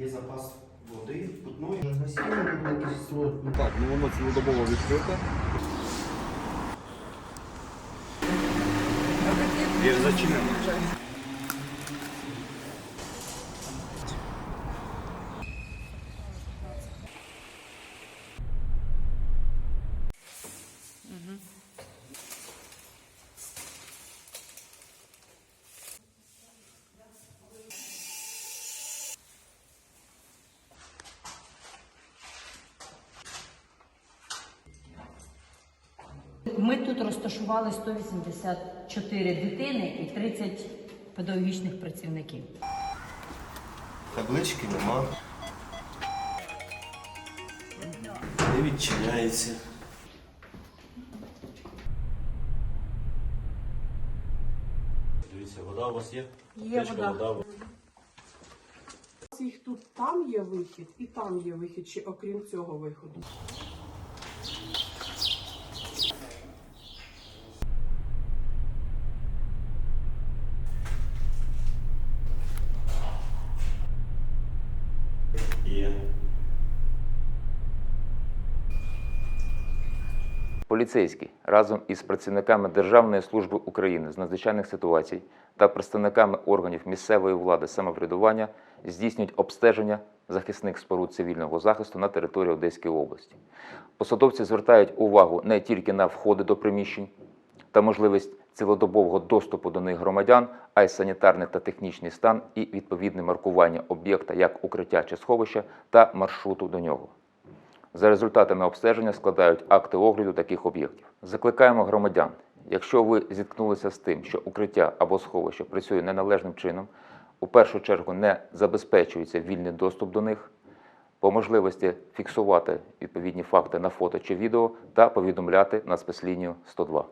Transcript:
Є запас води, питної. Слой. Так, ну воно цілодобово відкрите. Є зачинено. Ми тут розташували 184 дитини і 30 педагогічних працівників. Таблички нема. Не відчиняється. Дивіться, вода у вас є? Є Аптечка, вода. Їх тут там є вихід, і там є вихід, чи окрім цього виходу. Є. Поліцейські разом із працівниками Державної служби України з надзвичайних ситуацій та представниками органів місцевої влади самоврядування здійснюють обстеження захисних споруд цивільного захисту на території Одеської області. Посадовці звертають увагу не тільки на входи до приміщень та можливість цілодобового доступу до них громадян, а й санітарний та технічний стан і відповідне маркування об'єкта як укриття чи сховища та маршруту до нього. За результатами обстеження складають акти огляду таких об'єктів. Закликаємо громадян, якщо ви зіткнулися з тим, що укриття або сховище працює неналежним чином, у першу чергу не забезпечується вільний доступ до них, по можливості фіксувати відповідні факти на фото чи відео та повідомляти на спецлінію 102.